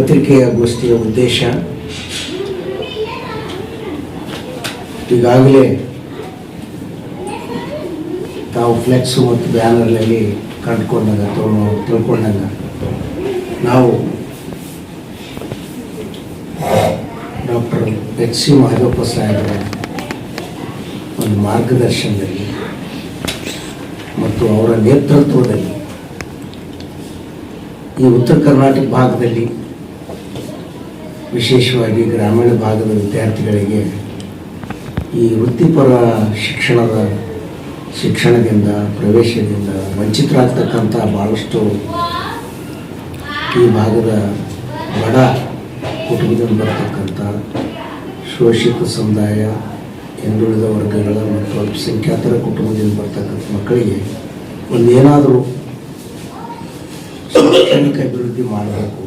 ಪತ್ರಿಕೆಯ ಗೋಷ್ಠಿಯ ಉದ್ದೇಶ. ಈಗಾಗಲೇ ತಾವು ಫ್ಲೆಕ್ಸು ಮತ್ತು ಬ್ಯಾನರ್ನಲ್ಲಿ ಕಂಡುಕೊಂಡಾಗ ತಿಳ್ಕೊಂಡಾಗ. ನಾವು ಡಾಕ್ಟರ್ ಎಚ್ ಸಿ ಮಹದೇವಪ್ಪ ಸಾಹೇಬರ ಒಂದು ಮಾರ್ಗದರ್ಶನದಲ್ಲಿ ಮತ್ತು ಅವರ ನೇತೃತ್ವದಲ್ಲಿ ಈ ಉತ್ತರ ಕರ್ನಾಟಕ ಭಾಗದಲ್ಲಿ ವಿಶೇಷವಾಗಿ ಗ್ರಾಮೀಣ ಭಾಗದ ವಿದ್ಯಾರ್ಥಿಗಳಿಗೆ ಈ ವೃತ್ತಿಪರ ಶಿಕ್ಷಣದ ಶಿಕ್ಷಣದಿಂದ, ಪ್ರವೇಶದಿಂದ ವಂಚಿತರಾಗ್ತಕ್ಕಂಥ ಭಾಳಷ್ಟು ಈ ಭಾಗದ ಬಡ ಕುಟುಂಬದಲ್ಲಿ ಬರ್ತಕ್ಕಂಥ ಶೋಷಿತ ಸಮುದಾಯ, ಹಿಂದುಳಿದ ವರ್ಗಗಳ ಮತ್ತು ಅಲ್ಪಸಂಖ್ಯಾತರ ಕುಟುಂಬದಿಂದ ಬರ್ತಕ್ಕಂಥ ಮಕ್ಕಳಿಗೆ ಒಂದೇನಾದರೂ ಶೈಕ್ಷಣಿಕ ಅಭಿವೃದ್ಧಿ ಮಾಡಬೇಕು.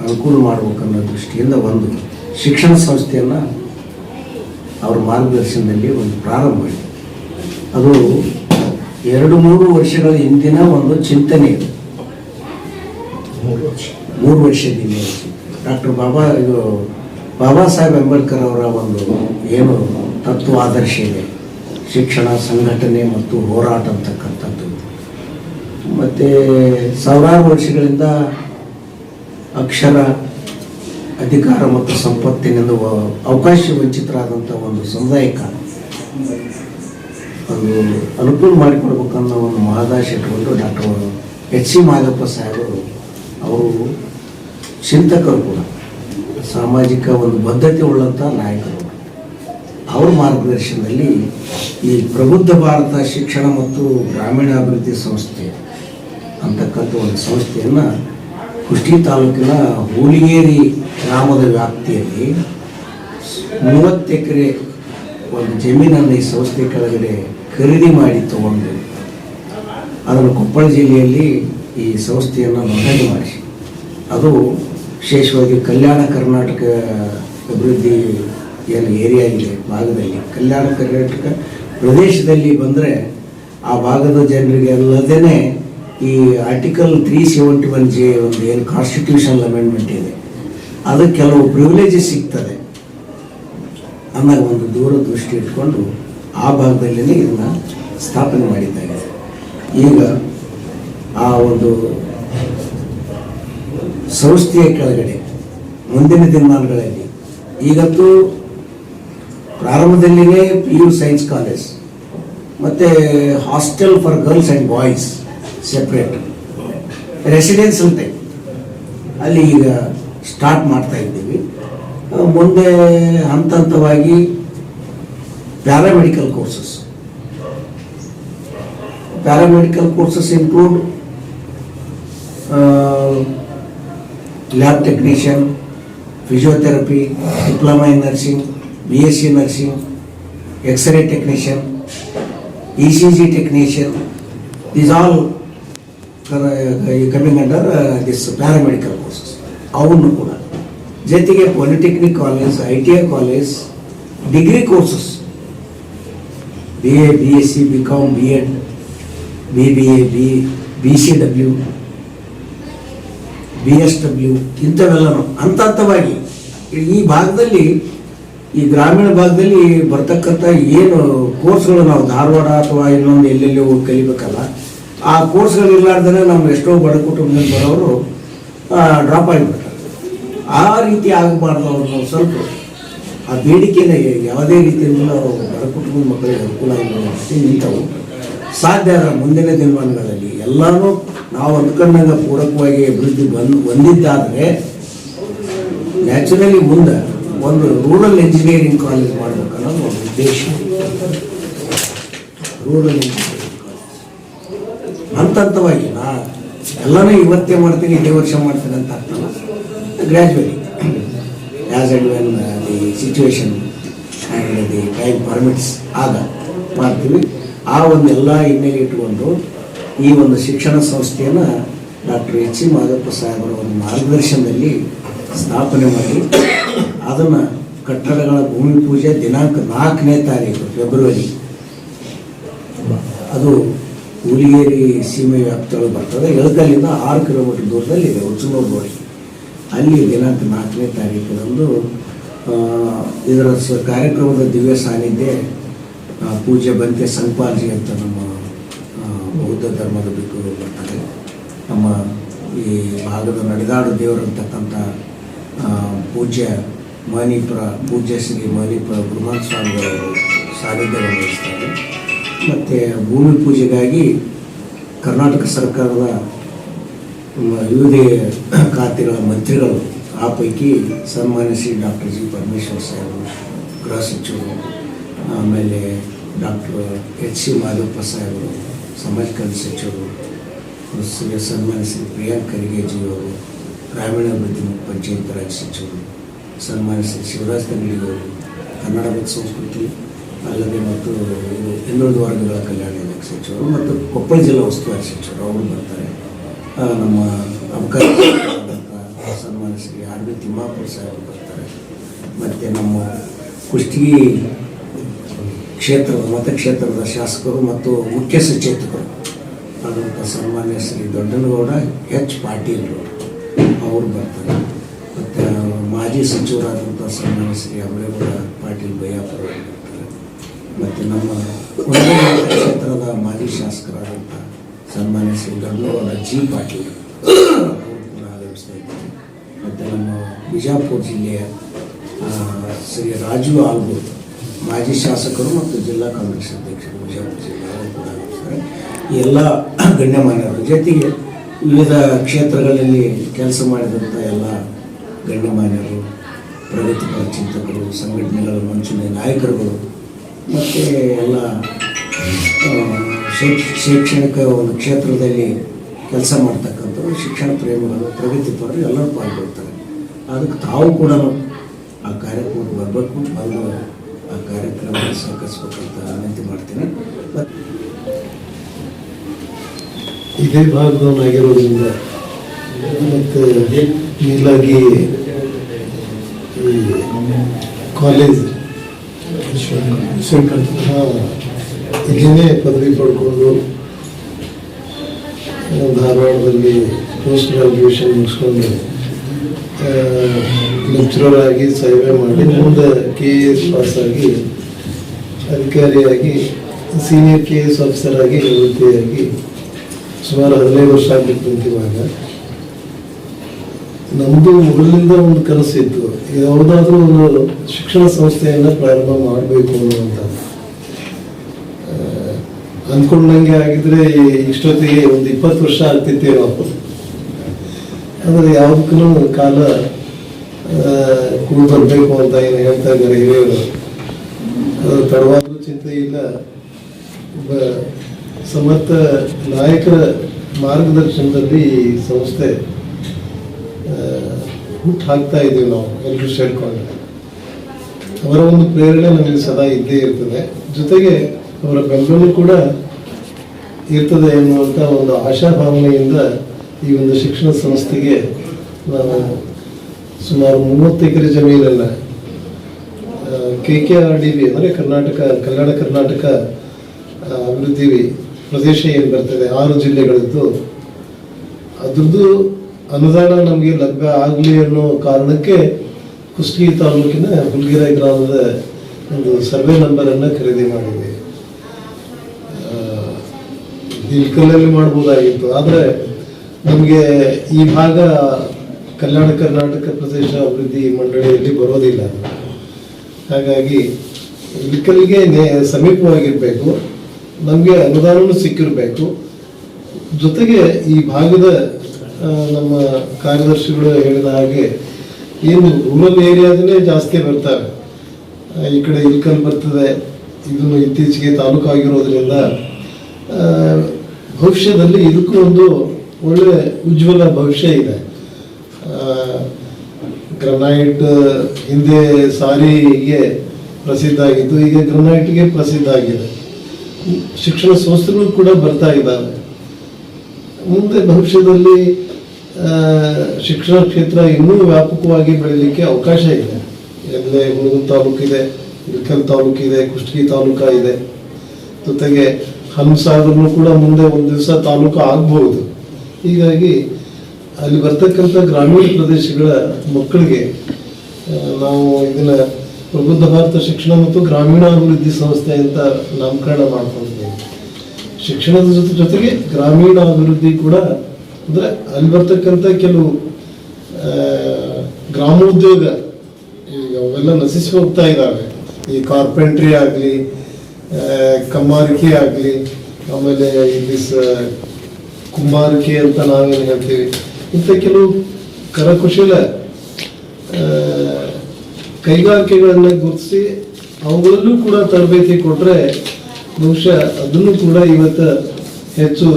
ಅನುಕೂಲ ಮಾಡಬೇಕು ಅನ್ನೋ ದೃಷ್ಟಿಯಿಂದ ಒಂದು ಶಿಕ್ಷಣ ಸಂಸ್ಥೆಯನ್ನು ಅವ್ರ ಮಾರ್ಗದರ್ಶನದಲ್ಲಿ ಒಂದು ಪ್ರಾರಂಭ ಮಾಡಿ ಅದು ಎರಡು ಮೂರು ವರ್ಷಗಳ ಹಿಂದಿನ ಒಂದು ಚಿಂತನೆ. ಇದು ಮೂರು ವರ್ಷದಿಂದ ಡಾಕ್ಟರ್ ಬಾಬಾ ಇದು ಬಾಬಾ ಸಾಹೇಬ್ ಅಂಬೇಡ್ಕರ್ ಅವರ ಒಂದು ಏನು ತತ್ವ ಆದರ್ಶ ಇದೆ. ಶಿಕ್ಷಣ ಸಂಘಟನೆ ಮತ್ತು ಹೋರಾಟ ಅಂತಕ್ಕಂಥದ್ದು. ಮತ್ತು ಸಾವಿರಾರು ವರ್ಷಗಳಿಂದ ಅಕ್ಷರ, ಅಧಿಕಾರ ಮತ್ತು ಸಂಪತ್ತಿನಿಂದ ಅವಕಾಶ ವಂಚಿತರಾದಂಥ ಒಂದು ಸಮುದಾಯಕ್ಕೆ ಒಂದು ಅನುಕೂಲ ಮಾಡಿಕೊಡ್ಬೇಕನ್ನೋ ಒಂದು ಮಹದಾಶ ಇಟ್ಕೊಂಡು ಡಾಕ್ಟರ್ ಎಚ್ ಸಿ ಮಾದಪ್ಪ ಸಾಹೇಬರು ಅವರು ಚಿಂತಕರು ಕೂಡ, ಸಾಮಾಜಿಕ ಒಂದು ಬದ್ಧತೆ ಉಳ್ಳಂಥ ನಾಯಕರು. ಅವ್ರ ಮಾರ್ಗದರ್ಶನದಲ್ಲಿ ಈ ಪ್ರಬುದ್ಧ ಭಾರತ ಶಿಕ್ಷಣ ಮತ್ತು ಗ್ರಾಮೀಣಾಭಿವೃದ್ಧಿ ಸಂಸ್ಥೆ ಅಂತಕ್ಕಂಥ ಒಂದು ಸಂಸ್ಥೆಯನ್ನು ಕುಷ್ಟಗಿ ತಾಲೂಕಿನ ಹೂಲಿಗೇರಿ ಗ್ರಾಮದ ವ್ಯಾಪ್ತಿಯಲ್ಲಿ ಮೂವತ್ತು ಎಕರೆ ಒಂದು ಜಮೀನನ್ನು ಈ ಸಂಸ್ಥೆ ಕೆಳಗಡೆ ಖರೀದಿ ಮಾಡಿ ತಗೊಂಡು ಅದನ್ನು ಕೊಪ್ಪಳ ಜಿಲ್ಲೆಯಲ್ಲಿ ಈ ಸಂಸ್ಥೆಯನ್ನು ನೋಂದಣಿ ಮಾಡಿಸಿ. ಅದು ವಿಶೇಷವಾಗಿ ಕಲ್ಯಾಣ ಕರ್ನಾಟಕ ಅಭಿವೃದ್ಧಿ ಏನು ಏರಿಯಾ ಇದೆ ಭಾಗದಲ್ಲಿ. ಕಲ್ಯಾಣ ಕರ್ನಾಟಕ ಪ್ರದೇಶದಲ್ಲಿ ಬಂದರೆ ಆ ಭಾಗದ ಜನರಿಗೆ ಅಲ್ಲದೇ ಈ article three seventy one J ಒಂದು ಏನು ಕಾನ್ಸ್ಟಿಟ್ಯೂಷನ್ ಅಮೆಂಡ್ಮೆಂಟ್ ಇದೆ. ಅದಕ್ಕೆ ಕೆಲವು ಪ್ರಿವಿಲೇಜಸ್ ಸಿಗ್ತದೆ. ಅನ್ನೋ ಒಂದು ದೂರ ದೃಷ್ಟಿ ಇಟ್ಕೊಂಡು ಆ ಭಾಗದಲ್ಲೇ ಇದನ್ನ ಸ್ಥಾಪನೆ ಮಾಡಿದ್ದಾಗಿದೆ ಈಗ ಆ ಒಂದು ಸಂಸ್ಥೆಯ ಕೆಳಗಡೆ, ಮುಂದಿನ ದಿನಮಾನಗಳಲ್ಲಿ, ಈಗಂತೂ ಪ್ರಾರಂಭದಲ್ಲಿಯೇ ಪಿ ಯು ಸೈನ್ಸ್ ಕಾಲೇಜ್ ಮತ್ತು hostel for girls and boys separate residential type ಅಲ್ಲಿ ಈಗ ಸ್ಟಾರ್ಟ್ ಮಾಡ್ತಾ ಇದ್ದೀವಿ. ಆ, ಮುಂದೆ ಹಂತ ಹಂತವಾಗಿ paramedical courses paramedical courses include lab technician physiotherapy diploma in nursing B S C nursing X ray technician E C G technician these all coming under this paramedical courses ಅವನ್ನು ಕೂಡ. ಜೊತೆಗೆ polytechnic college I T I college degree courses B A B S C B com B ed B B A B B C W B S W ಇಂಥವೆಲ್ಲನೂ. ಹಂತ ಹಂತವಾಗಿ ಈ ಭಾಗದಲ್ಲಿ, ಈ ಗ್ರಾಮೀಣ ಭಾಗದಲ್ಲಿ ಬರ್ತಕ್ಕಂಥ ಏನು ಕೋರ್ಸ್ಗಳು ನಾವು ಧಾರವಾಡ ಅಥವಾ ಇನ್ನೊಂದು ಎಲ್ಲೆಲ್ಲಿ ಹೋಗಿ ಕಲಿಬೇಕಲ್ಲ ಆ ಕೋರ್ಸ್ಗಳು ಇರ್ಲಾರ್ದೇ ನಮ್ಮ ಎಷ್ಟೋ ಬಡ ಕುಟುಂಬದಲ್ಲಿ ಬರೋರು ಡ್ರಾಪ್ ಆಗಿಬಿಡ್ತಾರೆ ಆ ರೀತಿ ಆಗಬಾರ್ದು ಅವ್ರು ನಾವು ಸ್ವಲ್ಪ ಆ ಬೇಡಿಕೆನ ಯಾವುದೇ ರೀತಿಯಿಂದ ಬಡ ಕುಟುಂಬದ ಮಕ್ಕಳಿಗೆ ಅನುಕೂಲ ಆಗಿ ನಿಂತವು. ಸಾಧ್ಯ ಮುಂದಿನ ದಿನಮಾನಗಳಲ್ಲಿ ಎಲ್ಲಾನು ನಾವು ಅಂದ್ಕೊಂಡಾಗ ಪೂರಕವಾಗಿ ಅಭಿವೃದ್ಧಿ ಬಂದು ಬಂದಿದ್ದಾದರೆ ನ್ಯಾಚುರಲಿ ಮುಂದೆ ಒಂದು ರೂರಲ್ ಎಂಜಿನಿಯರಿಂಗ್ ಕಾಲೇಜ್ ಮಾಡಬೇಕನ್ನೋದು ಒಂದು ಉದ್ದೇಶ. ರೂರಲ್ ಇಂಜಿನಿಯರಿಂಗ್ ಹಂತ ಹಂತವಾಗಿ ನಾ ಎಲ್ಲನೂ ಇವತ್ತೇ ಮಾಡ್ತೀನಿ, ಇದೇ ವರ್ಷ ಮಾಡ್ತೀನಿ ಅಂತ ಅರ್ಥಲ್ಲ gradually as and when the situation and the time permits ಆಗ ಮಾಡ್ತೀವಿ. ಆ ಒಂದು ಎಲ್ಲ ಹಿನ್ನೆಲೆ ಇಟ್ಟುಕೊಂಡು ಈ ಒಂದು ಶಿಕ್ಷಣ ಸಂಸ್ಥೆಯನ್ನು ಡಾಕ್ಟರ್ ಎಚ್ ಸಿ ಮಾದಪ್ಪ ಸಾಹೇಬರ ಒಂದು ಮಾರ್ಗದರ್ಶನದಲ್ಲಿ ಸ್ಥಾಪನೆ ಮಾಡಿ, ಅದನ್ನು ಕಟ್ಟಡಗಳ ಭೂಮಿ ಪೂಜೆ ದಿನಾಂಕ ನಾಲ್ಕನೇ ತಾರೀಕು ಫೆಬ್ರವರಿ ಅದು ಹುಲಿಗೇರಿ ಸೀಮೆ ವ್ಯಾಪ್ತಿಯೊಳಗೆ ಬರ್ತದೆ. ಎಳಕಲ್ಲಿಂದ ಆರು ಕಿಲೋಮೀಟರ್ ದೂರದಲ್ಲಿ ಇದೆ ಉಚ್ಚನೂರು ಅಲ್ಲಿ ದಿನಾಂಕ ನಾಲ್ಕನೇ ತಾರೀಕಿನಂದು ಇದರ ಸ ಕಾರ್ಯಕ್ರಮದ ದಿವ್ಯ ಸಾನ್ನಿಧ್ಯ ಪೂಜೆ ಬಂತೆ ಸಂಪಾಜಿ ಅಂತ ನಮ್ಮ ಬೌದ್ಧ ಧರ್ಮದ ಬಿಕ್ಕರು ಬರ್ತಾರೆ ನಮ್ಮ ಈ ಭಾಗದ ನಡೆದಾಡು ದೇವರಂತಕ್ಕಂಥ ಪೂಜ್ಯ ಮಣಿಪುರ, ಪೂಜ್ಯ ಶ್ರೀ ಮಣಿಪುರ ಗುರುಮಾನ್ ಸ್ವಾಮಿಗಳವರು ಸಾನ್ನಿಧ್ಯ ವಹಿಸ್ತಾರೆ. ಮತ್ತು ಭೂಮಿ ಪೂಜೆಗಾಗಿ ಕರ್ನಾಟಕ ಸರ್ಕಾರದ ಮ, ವಿವಿಧ ಖಾತೆಗಳ ಮಂತ್ರಿಗಳು ಆ ಪೈಕಿ ಸನ್ಮಾನ್ಯ ಶ್ರೀ ಡಾಕ್ಟರ್ ಜಿ ಪರಮೇಶ್ವರ್ ಸಾಹೇಬರು ಗೃಹ ಸಚಿವರು ಆಮೇಲೆ ಡಾಕ್ಟರ್ ಎಚ್ ಸಿ ಮಾಧವಪ್ಪ ಸಾಹೇಬರು ಸಮಾಜ ಕಲ್ಯಾಣ ಸಚಿವರು ಶ್ರೀ ಸನ್ಮಾನ್ಯ ಶ್ರೀ ಪ್ರಿಯಾಂಕ್ ಖರ್ಗೆಜಿಯವರು ಗ್ರಾಮೀಣಾಭಿವೃದ್ಧಿ ಮತ್ತು ಪಂಚಾಯತ್ ರಾಜ್ ಸಚಿವರು ಸನ್ಮಾನ್ಯ ಶ್ರೀ ಶಿವರಾಜ್ ತಂಗಡಿಯವರು ಕನ್ನಡ ಮತ್ತು ಸಂಸ್ಕೃತಿ ಅಲ್ಲದೆ ಮತ್ತು ಹಿಂದುಳಿದ ವರ್ಗಗಳ ಕಲ್ಯಾಣ ಇಲಾಖೆ ಸಚಿವರು ಮತ್ತು ಕೊಪ್ಪಳ ಜಿಲ್ಲಾ ಉಸ್ತುವಾರಿ ಸಚಿವರು ಅವರು ಬರ್ತಾರೆ. ನಮ್ಮ ಅಬಕಾರಿ ಸನ್ಮಾನ ಶ್ರೀ ಆರ್ ಬಿ ತಿಮ್ಮಾಪುರ ಸಾಹೇಬರು ಬರ್ತಾರೆ. ಮತ್ತು ನಮ್ಮ ಕುಷ್ಟಗಿ ಕ್ಷೇತ್ರದ ಮತಕ್ಷೇತ್ರದ ಶಾಸಕರು ಮತ್ತು ಮುಖ್ಯ ಸಚೇತಕರು ಆದಂಥ ಸನ್ಮಾನ್ಯ ಶ್ರೀ ದೊಡ್ಡನಗೌಡ ಎಚ್ ಪಾಟೀಲ್ ಅವರು ಬರ್ತಾರೆ. ಮತ್ತು ಮಾಜಿ ಸಚಿವರಾದಂಥ ಸನ್ಮಾನ್ಯ ಶ್ರೀ ಅಮರೇಗೌಡ ಪಾಟೀಲ್ ಬಯ್ಯಾಪುರ ಮತ್ತು ನಮ್ಮ ಕ್ಷೇತ್ರದ ಮಾಜಿ ಶಾಸಕರಾದಂಥ ಸನ್ಮಾನ್ಯ ಶ್ರೀ ದೊಡ್ಡನಗೌಡ ಜಿ ಪಾಟೀಲ್ ಆಗಮಿಸ್ತಾ ಮತ್ತು ನಮ್ಮ ಬಿಜಾಪುರ ಜಿಲ್ಲೆಯ ಶ್ರೀ ರಾಜು ಆಲ್ಗೂರ್ ಮಾಜಿ ಶಾಸಕರು ಮತ್ತು ಜಿಲ್ಲಾ ಕಾಂಗ್ರೆಸ್ ಅಧ್ಯಕ್ಷರು ಬಿಜಾಪುರ ಜಿಲ್ಲೆ ಅವರು ಕೂಡ ಆಗಮಿಸ್ತಾರೆ ಎಲ್ಲ ಗಣ್ಯಮಾನ್ಯರು ಜೊತೆಗೆ ವಿವಿಧ ಕ್ಷೇತ್ರಗಳಲ್ಲಿ ಕೆಲಸ ಮಾಡಿದಂಥ ಎಲ್ಲ ಗಣ್ಯಮಾನ್ಯರು, ಪ್ರಗತಿಪರ ಚಿಂತಕರು, ಸಂಘಟನೆಗಳ ಮುಂಚೂಣಿ ನಾಯಕರುಗಳು ಮತ್ತು ಎಲ್ಲ ಶೈಕ್ಷಣಿಕ ಒಂದು ಕ್ಷೇತ್ರದಲ್ಲಿ ಕೆಲಸ ಮಾಡ್ತಕ್ಕಂಥವ್ರು, ಶಿಕ್ಷಣ ಪ್ರೇಮಿಗಳು ಪ್ರಗತಿಪರರು ಎಲ್ಲರೂ ಪಾಲ್ಗೊಳ್ತಾರೆ. ಅದಕ್ಕೆ ತಾವು ಕೂಡ ಆ ಕಾರ್ಯಕ್ರಮಕ್ಕೆ ಬರಬೇಕು, ಬಂದು ಆ ಕಾರ್ಯಕ್ರಮ ಸಹಕರಿಸ್ಬೇಕಂತ ವಿನಂತಿ ಮಾಡ್ತೀನಿ. ಇದೇ ಭಾಗದವನಾಗಿರೋದ್ರಿಂದ ಮತ್ತು ಮೇಲಾಗಿ ಈ ಕಾಲೇಜ್ ಹಾಂ ಇಲ್ಲಿನೇ ಪದವಿ ಪಡ್ಕೊಂಡು ಧಾರವಾಡದಲ್ಲಿ ಪೋಸ್ಟ್ ಗ್ರಾಜುಯೇಷನ್ ಮುಗಿಸ್ಕೊಂಡು ಲೆಕ್ಚರರ್ ಆಗಿ ಸೇವೆ ಮಾಡಿ, ಮುಂದೆ ಕೆ ಎ ಎಸ್ ಪಾಸಾಗಿ ಅಧಿಕಾರಿಯಾಗಿ senior K A S officer ಆಗಿ, ನಿವೃತ್ತಿಯಾಗಿ ಸುಮಾರು ಹದಿನೈದು ವರ್ಷ ಆಗಿತ್ತು ಇವಾಗ ನಮ್ಮದು ಮೊದಲಿಂದ ಒಂದು ಕನಸಿತ್ತು ಯಾವುದಾದ್ರೂ ಒಂದು ಶಿಕ್ಷಣ ಸಂಸ್ಥೆಯನ್ನು ಪ್ರಾರಂಭ ಮಾಡಬೇಕು ಅನ್ನುವಂಥ ಅಂದ್ಕೊಂಡಂಗೆ ಆಗಿದ್ರೆ ಇಷ್ಟೊತ್ತಿಗೆ ಒಂದು ಇಪ್ಪತ್ತು ವರ್ಷ ಆಗ್ತಿತ್ತೇನೋ ಆದರೆ ಯಾವುದಕ್ಕೂ ಕಾಲ ಕೂಡ ಬರಬೇಕು ಅಂತ ಏನು ಹೇಳ್ತಾ ಇದ್ದಾರೆ ಹಿರಿಯರು. ಅದು ತಡವಾದರೂ ಚಿಂತೆ ಇಲ್ಲ. ಒಬ್ಬ ಸಮರ್ಥ ನಾಯಕರ ಮಾರ್ಗದರ್ಶನದಲ್ಲಿ ಈ ಸಂಸ್ಥೆ ಹುಟ್ಟು ಹಾಕ್ತಾ ಇದ್ದೀವಿ ನಾವು ಎಲ್ಲರೂ ಸೇರ್ಕೊಂಡು ಅವರ ಒಂದು ಪ್ರೇರಣೆ ನಮಗೆ ಸದಾ ಇದ್ದೇ ಇರ್ತದೆ. ಜೊತೆಗೆ ಅವರ ಬೆಂಬಲ ಕೂಡ ಇರ್ತದೆ ಎನ್ನುವಂಥ ಒಂದು ಆಶಾಭಾವನೆಯಿಂದ ಈ ಒಂದು ಶಿಕ್ಷಣ ಸಂಸ್ಥೆಗೆ ನಾವು ಸುಮಾರು ಮೂವತ್ತು ಎಕರೆ ಜಮೀನನ್ನು K K R D V ಅಂದರೆ ಕರ್ನಾಟಕ ಕಲ್ಯಾಣ ಕರ್ನಾಟಕ ಅಭಿವೃದ್ಧಿ ಪ್ರದೇಶ ಏನು ಬರ್ತದೆ, ಆರು ಜಿಲ್ಲೆಗಳದ್ದು, ಅದ್ರದ್ದು ಅನುದಾನ ನಮಗೆ ಲಭ್ಯ ಆಗಲಿ ಅನ್ನೋ ಕಾರಣಕ್ಕೆ ಕುಷ್ಟಗಿ ತಾಲೂಕಿನ ಹುಲ್ಗೆರೆ ಗ್ರಾಮದ ಒಂದು ಸರ್ವೆ ನಂಬರನ್ನು ಖರೀದಿ ಮಾಡಿದ್ವಿ. ಇಲ್ಕಲ್ಲಲ್ಲಿ ಮಾಡ್ಬೋದಾಗಿತ್ತು. ಆದರೆ ನಮಗೆ ಈ ಭಾಗ ಕಲ್ಯಾಣ ಕರ್ನಾಟಕ ಪ್ರದೇಶ ಅಭಿವೃದ್ಧಿ ಮಂಡಳಿಯಲ್ಲಿ ಬರೋದಿಲ್ಲ. ಹಾಗಾಗಿ ಇಲ್ಕಲ್ಗೆ ನೇ- ಸಮೀಪವಾಗಿರಬೇಕು. ನಮಗೆ ಅನುದಾನವೂ ಸಿಕ್ಕಿರಬೇಕು. ಜೊತೆಗೆ ಈ ಭಾಗದ ನಮ್ಮ ಕಾರ್ಯದರ್ಶಿಗಳು ಹೇಳಿದ ಹಾಗೆ, ಏನು ರೂರಲ್ ಏರಿಯಾದಲ್ಲೇ ಜಾಸ್ತಿ ಬರ್ತಾರೆ. ಈ ಕಡೆ ಇಲ್ಕಲ್ ಬರ್ತದೆ, ಇದನ್ನು ಇತ್ತೀಚೆಗೆ ತಾಲೂಕು ಆಗಿರೋದ್ರಿಂದ ಭವಿಷ್ಯದಲ್ಲಿ ಇದಕ್ಕೂ ಒಂದು ಒಳ್ಳೆ ಉಜ್ವಲ ಭವಿಷ್ಯ ಇದೆ. ಗ್ರನೈಟ್ ಹಿಂದೆ ಸಾರಿಗೆ ಪ್ರಸಿದ್ಧ ಆಗಿತ್ತು, ಈಗ ಗ್ರನೈಟ್ಗೆ ಪ್ರಸಿದ್ಧ ಆಗಿದೆ. ಶಿಕ್ಷಣ ಸಂಸ್ಥೆಗಳು ಕೂಡ ಬರ್ತಾ ಇದ್ದಾವೆ. ಮುಂದೆ ಭವಿಷ್ಯದಲ್ಲಿ ಶಿಕ್ಷಣ ಕ್ಷೇತ್ರ ಇನ್ನೂ ವ್ಯಾಪಕವಾಗಿ ಬೆಳೀಲಿಕ್ಕೆ ಅವಕಾಶ ಇದೆ. ಎಲ್ಲೇ ಹುಣಗುನ್ ತಾಲೂಕಿದೆ ಇಳಕಲ್ ತಾಲೂಕಿದೆ ಕುಷ್ಟಗಿ ತಾಲೂಕ ಇದೆ. ಜೊತೆಗೆ ಹಂಸಾದ್ರೂ ಕೂಡ ಮುಂದೆ ಒಂದು ದಿವಸ ತಾಲೂಕು ಆಗ್ಬಹುದು. ಹೀಗಾಗಿ ಅಲ್ಲಿ ಬರ್ತಕ್ಕಂಥ ಗ್ರಾಮೀಣ ಪ್ರದೇಶಗಳ ಮಕ್ಕಳಿಗೆ ನಾವು ಇದನ್ನ ಪ್ರಬುದ್ಧ ಭಾರತ ಶಿಕ್ಷಣ ಮತ್ತು ಗ್ರಾಮೀಣಾಭಿವೃದ್ಧಿ ಸಂಸ್ಥೆ ಅಂತ ನಾಮಕರಣ ಮಾಡ್ಕೊಂಡಿದ್ದೀವಿ. ಶಿಕ್ಷಣದ ಜೊತೆ ಜೊತೆಗೆ ಗ್ರಾಮೀಣ ಅಭಿವೃದ್ಧಿ ಕೂಡ ಅಂದರೆ ಅಲ್ಲಿ ಬರ್ತಕ್ಕಂಥ ಕೆಲವು ಗ್ರಾಮೋದ್ಯೋಗ ಈಗ ಅವೆಲ್ಲ ನಶಿಸಿ ಹೋಗ್ತಾ ಇದ್ದಾವೆ ಈ ಕಾರ್ಪೆಂಟ್ರಿ ಆಗಲಿ ಕಮ್ಮಾರಿಕೆ ಆಗಲಿ, ಆಮೇಲೆ ಇಲ್ಲಿ ಸ, ಕುಂಬಾರಿಕೆ ಅಂತ ನಾವೇನು ಹೇಳ್ತೀವಿ. ಇಂಥ ಕೆಲವು ಕರಕುಶಲ ಕೈಗಾರಿಕೆಗಳನ್ನ ಗುರುತಿಸಿ ಅವುಗಳಲ್ಲೂ ಕೂಡ ತರಬೇತಿ ಕೊಟ್ಟರೆ ಬಹುಶಃ ಅದನ್ನು ಕೂಡ ಇವತ್ತು ಹೆಚ್ಚು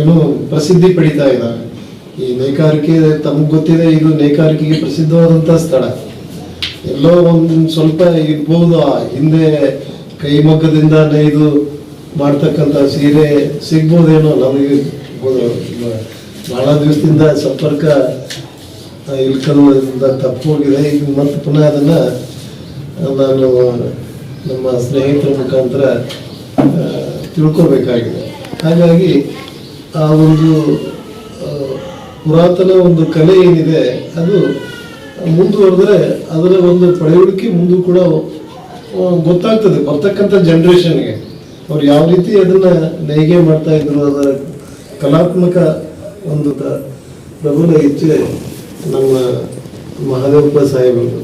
ಏನು ಪ್ರಸಿದ್ಧಿ ಪಡಿತಾ ಇದ್ದಾವೆ ಈ ನೇಕಾರಿಕೆ ತಮಗೆ ಗೊತ್ತಿದೆ, ಇದು ನೇಕಾರಿಕೆಗೆ ಪ್ರಸಿದ್ಧವಾದಂಥ ಸ್ಥಳ. ಎಲ್ಲೋ ಒಂದು ಸ್ವಲ್ಪ ಇರ್ಬೋದು ಹಿಂದೆ ಕೈಮಗ್ಗದಿಂದ ನೇಯ್ದು ಮಾಡ್ತಕ್ಕಂಥ ಸೀರೆ ಸಿಗ್ಬೋದೇನೋ ನಮಗೆ ಭಾಳ ದಿವಸದಿಂದ ಸಂಪರ್ಕ ಇಲ್ಕಲ್ದಿಂದ ತಪ್ಪೋಗಿದೆ ಈಗ ಮತ್ತೆ ಪುನಃ ಅದನ್ನ ನಾನು ನಮ್ಮ ಸ್ನೇಹಿತರ ಮುಖಾಂತರ ತಿಳ್ಕೋಬೇಕಾಗಿದೆ. ಹಾಗಾಗಿ ಆ ಒಂದು ಪುರಾತನ ಒಂದು ಕಲೆ ಏನಿದೆ, ಅದು ಮುಂದುವರೆದ್ರೆ ಅದರ ಒಂದು ಪಳೆಯುಳಿಕೆ ಮುಂದೆ ಕೂಡ ಗೊತ್ತಾಗ್ತದೆ. ಬರ್ತಕ್ಕಂಥ ಜನ್ರೇಷನ್ಗೆ ಅವ್ರು ಯಾವ ರೀತಿ ಅದನ್ನ ನೈಗೆ ಮಾಡ್ತಾ ಇದ್ರು, ಅದರ ಕಲಾತ್ಮಕ ಒಂದು ಪ್ರಬಲ ಹೆಚ್ಚೆ ನಮ್ಮ ಮಹಾದೇವಪ್ಪ ಸಾಹೇಬರು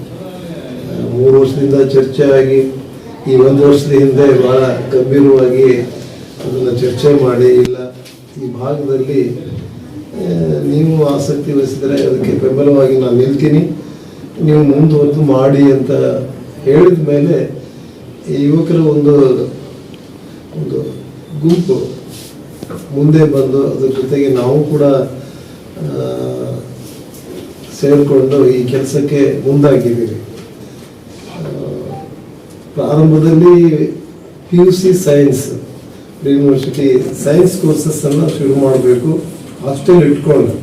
ಮೂರು ವರ್ಷದಿಂದ ಚರ್ಚೆ ಆಗಿ ಈ ಒಂದು ವರ್ಷದ ಹಿಂದೆ ಬಹಳ ಗಂಭೀರವಾಗಿ ಅದನ್ನು ಚರ್ಚೆ ಮಾಡಿ, ಇಲ್ಲ, ಈ ಭಾಗದಲ್ಲಿ ನೀವು ಆಸಕ್ತಿ ವಹಿಸಿದರೆ ಅದಕ್ಕೆ ಬೆಂಬಲವಾಗಿ ನಾನು ನಿಲ್ತೀನಿ. ನೀವು ಮುಂದುವರೆದು ಮಾಡಿ ಅಂತ ಹೇಳಿದ ಮೇಲೆ ಈ ಯುವಕರ ಒಂದು ಒಂದು ಗುಂಪು ಮುಂದೆ ಬಂದು ಅದ್ರ ಜೊತೆಗೆ ನಾವು ಕೂಡ ಸೇರಿಕೊಂಡು ಈ ಕೆಲಸಕ್ಕೆ ಮುಂದಾಗಿದ್ದೀವಿ ಪ್ರಾರಂಭದಲ್ಲಿ P U C science university science courses ಅನ್ನು ಶುರು ಮಾಡಬೇಕು. ಹಾಸ್ಟೆಲ್ ಇಟ್ಕೊಂಡು.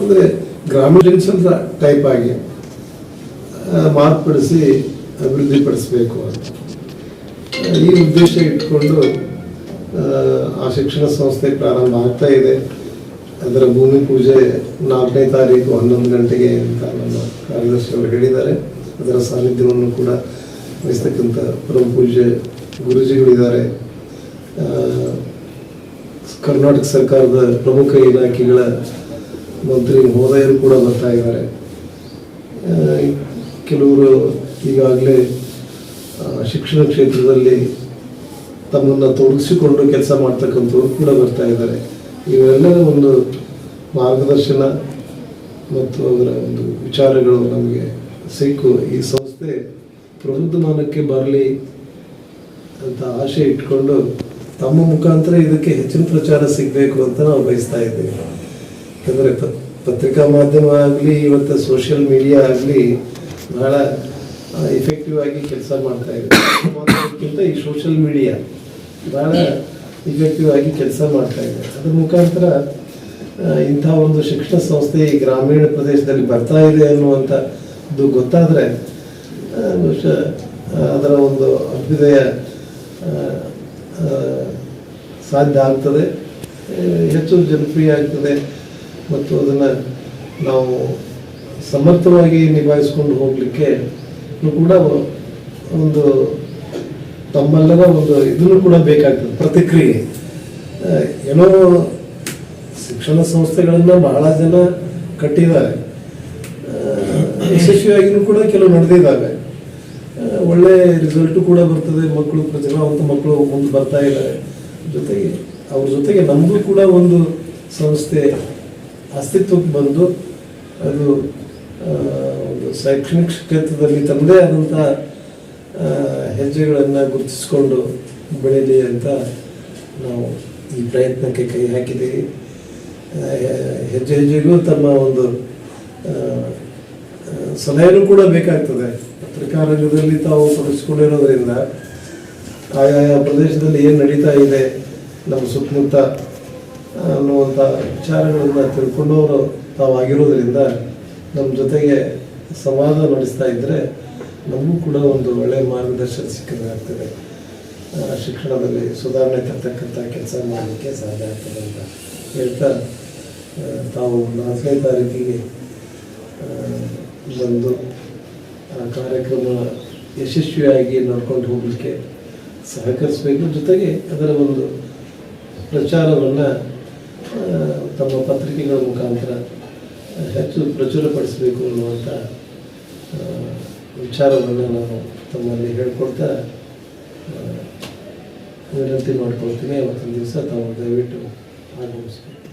ಅಂದರೆ ಗ್ರಾಮೀಣ ಟೈಪ್ ಆಗಿ ಮಾರ್ಪಡಿಸಿ ಅಭಿವೃದ್ಧಿಪಡಿಸಬೇಕು ಅಂತ. ಈ ಉದ್ದೇಶ ಇಟ್ಕೊಂಡು ಆ, ಆ ಶಿಕ್ಷಣ ಸಂಸ್ಥೆ ಪ್ರಾರಂಭ ಆಗ್ತಾ ಇದೆ. ಅದರ ಭೂಮಿ ಪೂಜೆ ನಾಲ್ಕನೇ ತಾರೀಕು ಹನ್ನೊಂದು ಗಂಟೆಗೆ ಅಂತ ನಮ್ಮ ಕಾರ್ಯದರ್ಶಿಯವರು ಹೇಳಿದ್ದಾರೆ. ಅದರ ಸಾನ್ನಿಧ್ಯವನ್ನು ಕೂಡ ವಹಿಸ್ತಕ್ಕಂಥ ಪರಮ ಪೂಜ್ಯ ಗುರುಜಿಗಳಿದ್ದಾರೆ. ಕರ್ನಾಟಕ ಸರ್ಕಾರದ ಪ್ರಮುಖ ಇಲಾಖೆಗಳ ಮಂತ್ರಿ ಮಹೋದಯರು ಕೂಡ ಬರ್ತಾ ಇದ್ದಾರೆ. ಕೆಲವರು ಈಗಾಗಲೇ ಶಿಕ್ಷಣ ಕ್ಷೇತ್ರದಲ್ಲಿ ತಮ್ಮನ್ನು ತೊಡಗಿಸಿಕೊಂಡು ಕೆಲಸ ಮಾಡ್ತಕ್ಕಂಥವ್ರು ಕೂಡ ಬರ್ತಾ ಇದ್ದಾರೆ. ಇವೆಲ್ಲರ ಒಂದು ಮಾರ್ಗದರ್ಶನ ಮತ್ತು ಅದರ ಒಂದು ವಿಚಾರಗಳು ನಮಗೆ ಸಿಕ್ಕು. ಈ ಸಂಸ್ಥೆ ಪ್ರಬುದ್ಧಮಾನಕ್ಕೆ ಬರಲಿ ಅಂತ ಆಶೆ ಇಟ್ಕೊಂಡು ತಮ್ಮ ಮುಖಾಂತರ ಇದಕ್ಕೆ ಹೆಚ್ಚಿನ ಪ್ರಚಾರ ಸಿಗಬೇಕು ಅಂತ ನಾವು ಬಯಸ್ತಾ ಇದ್ದೇವೆ. ಯಾಕಂದರೆ ಪತ್ರಿಕಾ ಮಾಧ್ಯಮ ಆಗಲಿ, ಇವತ್ತು ಸೋಷಿಯಲ್ ಮೀಡಿಯಾ ಆಗಲಿ ಬಹಳ ಇಫೆಕ್ಟಿವ್ ಆಗಿ ಕೆಲಸ ಮಾಡ್ತಾ ಇದೆ. ಮಾಧ್ಯಮಕ್ಕಿಂತ ಈ ಸೋಷಿಯಲ್ ಮೀಡಿಯಾ ಬಹಳ ಇಫೆಕ್ಟಿವ್ ಆಗಿ ಕೆಲಸ ಮಾಡ್ತಾ ಇದೆ. ಅದ್ರ ಮುಖಾಂತರ ಇಂಥ ಒಂದು ಶಿಕ್ಷಣ ಸಂಸ್ಥೆ ಈ ಗ್ರಾಮೀಣ ಪ್ರದೇಶದಲ್ಲಿ ಬರ್ತಾ ಇದೆ ಅನ್ನುವಂಥದ್ದು ಗೊತ್ತಾದರೆ ಬಹುಶಃ ಅದರ ಒಂದು ಅಭ್ಯುದಯ ಸಾಧ್ಯ ಆಗ್ತದೆ. ಹೆಚ್ಚು ಜನಪ್ರಿಯ ಆಗ್ತದೆ. ಮತ್ತು ಅದನ್ನು ನಾವು ಸಮರ್ಥವಾಗಿ ನಿಭಾಯಿಸ್ಕೊಂಡು ಹೋಗಲಿಕ್ಕೆ ಕೂಡ ಒಂದು ತಮ್ಮೆಲ್ಲರ ಒಂದು ಇದನ್ನು ಕೂಡ ಬೇಕಾಗ್ತದೆ, ಪ್ರತಿಕ್ರಿಯೆ. ಏನೋ ಶಿಕ್ಷಣ ಸಂಸ್ಥೆಗಳನ್ನು ಬಹಳ ಜನ ಕಟ್ಟಿದ್ದಾರೆ. ಯಶಸ್ವಿಯಾಗಿನೂ ಕೂಡ ಕೆಲವು ನಡೆದಿದ್ದಾವೆ ಒಳ್ಳೆ ರಿಸಲ್ಟು ಕೂಡ ಬರ್ತದೆ, ಮಕ್ಕಳು ಪ್ರತಿಭಾವಂತ ಮಕ್ಕಳು ಮುಂದೆ ಬರ್ತಾ ಇದ್ದಾರೆ ಜೊತೆಗೆ ಅವ್ರ ಜೊತೆಗೆ ನಮಗೂ ಕೂಡ ಒಂದು ಸಂಸ್ಥೆ ಅಸ್ತಿತ್ವಕ್ಕೆ ಬಂದು ಅದು ಒಂದು ಶೈಕ್ಷಣಿಕ ಕ್ಷೇತ್ರದಲ್ಲಿ ತನ್ನದೇ ಆದಂಥ ಹೆಜ್ಜೆಗಳನ್ನು ಗುರುತಿಸಿಕೊಂಡು ಬೆಳೀಲಿ ಅಂತ ನಾವು ಈ ಪ್ರಯತ್ನಕ್ಕೆ ಕೈ ಹಾಕಿದ್ದೀವಿ. ಹೆಜ್ಜೆ ಹೆಜ್ಜೆಗೂ ತಮ್ಮ ಒಂದು ಸಲಹೆನೂ ಕೂಡ ಬೇಕಾಗ್ತದೆ. ಪತ್ರಿಕಾ ರಂಗದಲ್ಲಿ ತಾವು ತೊಡಗಿಸ್ಕೊಂಡಿರೋದ್ರಿಂದ ಆಯಾ ಪ್ರದೇಶದಲ್ಲಿ ಏನು ನಡೀತಾ ಇದೆ, ನಮ್ಮ ಸುತ್ತಮುತ್ತ ಅನ್ನುವಂಥ ವಿಚಾರಗಳನ್ನು ತಿಳ್ಕೊಂಡವರು ತಾವು ಆಗಿರೋದ್ರಿಂದ ನಮ್ಮ ಜೊತೆಗೆ ಸಂವಾದ ನಡೆಸ್ತಾ ಇದ್ದರೆ ನಮಗೂ ಕೂಡ ಒಂದು ಒಳ್ಳೆಯ ಮಾರ್ಗದರ್ಶನ ಸಿಕ್ಕಿದಾಗ್ತದೆ ಶಿಕ್ಷಣದಲ್ಲಿ ಸುಧಾರಣೆ ತರ್ತಕ್ಕಂಥ ಕೆಲಸ ಮಾಡಲಿಕ್ಕೆ ಸಾಧ್ಯ ಆಗ್ತದೆ ಅಂತ ಹೇಳ್ತಾ ತಾವು ನಾಲ್ಕನೇ ತಾರೀಕಿಗೆ ಬಂದು ಆ, ಕಾರ್ಯಕ್ರಮ ಯಶಸ್ವಿಯಾಗಿ ನಡ್ಕೊಂಡು ಹೋಗಲಿಕ್ಕೆ ಸಹಕರಿಸಬೇಕು. ಜೊತೆಗೆ ಅದರ ಒಂದು ಪ್ರಚಾರವನ್ನು ತಮ್ಮ ಪತ್ರಿಕೆಗಳ ಮುಖಾಂತರ ಹೆಚ್ಚು ಪ್ರಚುರಪಡಿಸಬೇಕು ಅನ್ನುವಂಥ ವಿಚಾರವನ್ನು ನಾನು ತಮ್ಮಲ್ಲಿ ಹೇಳ್ಕೊಡ್ತಾ ವಿನಂತಿ ಮಾಡ್ಕೊಳ್ತೀನಿ. ಅವತ್ತಿನ ದಿವಸ ತಾವು ದಯವಿಟ್ಟು ಆಗಮಿಸ್ಬೇಕು.